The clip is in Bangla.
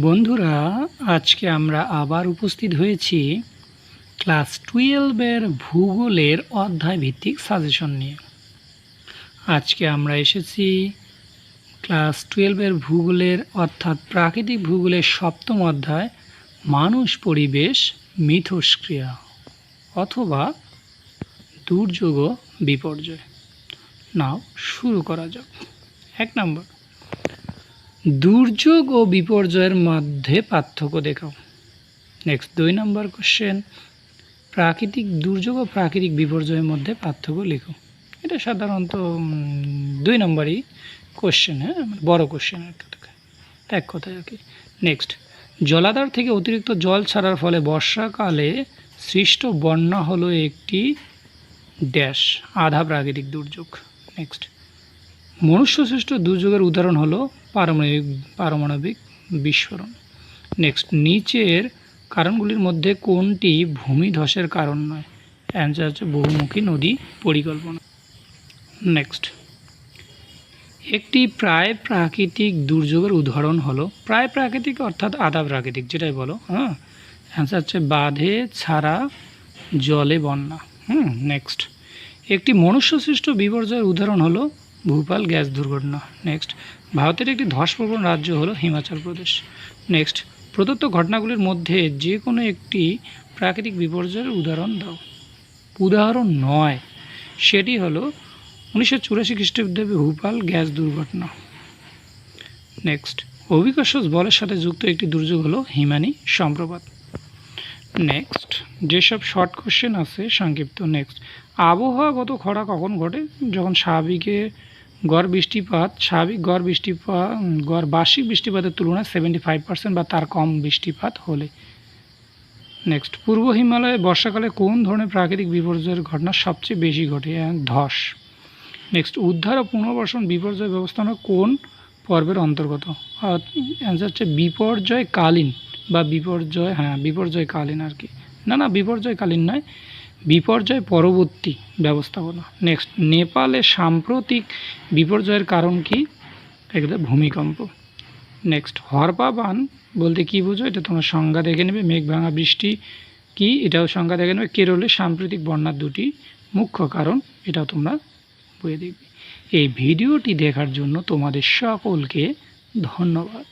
বন্ধুরা, আজকে আমরা আবার উপস্থিত হয়েছি ক্লাস টুয়েলভের ভূগোলের অধ্যায় ভিত্তিক সাজেশন নিয়ে। আজকে আমরা এসেছি ক্লাস টুয়েলভের ভূগোলের, অর্থাৎ প্রাকৃতিক ভূগোলের সপ্তম অধ্যায়, মানুষ, পরিবেশ, মিথস্ক্রিয়া, অথবা দুর্যোগ বিপর্যয়। নাও, শুরু করা যাক। এক নম্বর। দুর্যোগ ও বিপর্যয়ের মধ্যে পার্থক্য দেখাও। নেক্সট দুই নম্বর কোশ্চেন প্রাকৃতিক দুর্যোগ ও প্রাকৃতিক বিপর্যয়ের মধ্যে পার্থক্য লেখো। এটা সাধারণত দুই নম্বরই কোশ্চেন হ্যাঁ? বড় কোশ্চেন আর এক কথায় আর কি। নেক্সট জলাধার থেকে অতিরিক্ত জল ছাড়ার ফলে বর্ষাকালে সৃষ্ট বন্যা হলো একটি ড্যাশ আধা প্রাকৃতিক দুর্যোগ। নেক্সট মনুষ্য সৃষ্ট দুর্যোগের উদাহরণ হলো পারমাণবিক পারমাণবিক বিস্ফোরণ। নেক্সট নিচের কারণগুলির মধ্যে কোনটি ভূমিধসের কারণ নয়? অ্যান্সার হচ্ছে বহুমুখী নদী পরিকল্পনা। নেক্সট একটি প্রায় প্রাকৃতিক দুর্যোগের উদাহরণ হলো, প্রায় প্রাকৃতিক অর্থাৎ আধা প্রাকৃতিক, যেটাই বলো হ্যাঁ? অ্যান্সার হচ্ছে বাঁধে, ছাড়া, জলে বন্যা। হুম নেক্সট একটি মনুষ্যসৃষ্ট বিপর্যয়ের উদাহরণ হলো ভূপাল গ্যাস দুর্ঘটনা। নেক্সট, ভারতের একটি ধসপ্রবণ রাজ্য হলো হিমাচল প্রদেশ। নেক্সট, প্রদত্ত ঘটনাগুলির মধ্যে যে কোনো একটি প্রাকৃতিক বিপর্যয়ের উদাহরণ দাও। উদাহরণ নয়, সেটি হলো উনিশশো চুরাশি খ্রিস্টাব্দে ভূপাল গ্যাস দুর্ঘটনা। নেক্সট, অভিকর্ষ বলের সাথে যুক্ত একটি দুর্যোগ হলো হিমানি সম্প্রপাত। নেক্সট যেসব শর্ট কোশ্চেন আছে, সংক্ষিপ্ত নেক্সট আবহাওয়াগত খরা কখন ঘটে? যখন স্বাভাবিকে গড় বৃষ্টিপাত, স্বাভাবিক গড় বৃষ্টিপাত গড় বার্ষিক বৃষ্টিপাতের তুলনায় সেভেন্টি ফাইভ পার্সেন্ট বা তার কম বৃষ্টিপাত হলে। নেক্সট পূর্ব হিমালয়ে বর্ষাকালে কোন ধরনের প্রাকৃতিক বিপর্যয়ের ঘটনা সবচেয়ে বেশি ঘটে? ধস। নেক্সট উদ্ধার ও পুনর্বাসন বিপর্যয় ব্যবস্থাপনা কোন পর্বের অন্তর্গত? অ্যান্সার হচ্ছে বিপর্যয়কালীন। বা বিপর্যয় হ্যাঁ বিপর্যয়কালীন আর কি। না না, বিপর্যয়কালীন নয়, বিপর্যয় পরবর্তী ব্যবস্থাপনা। নেক্সট নেপালে সাম্প্রতিক বিপর্যয়ের কারণ কি? এগুলো ভূমিকম্প। নেক্সট হরপা বান বলতে কি বুঝো? এটা তোমার সংজ্ঞা দেখে নেবে, মেঘ ভাঙা বৃষ্টি কি? এটাও সংজ্ঞা দেখে নেবে। কেরলে সাম্প্রতিক বন্যার দুটি মুখ্য কারণ, এটাও তোমরা বইয়ে দেখবে। এই ভিডিওটি দেখার জন্য তোমাদের সকলকে ধন্যবাদ।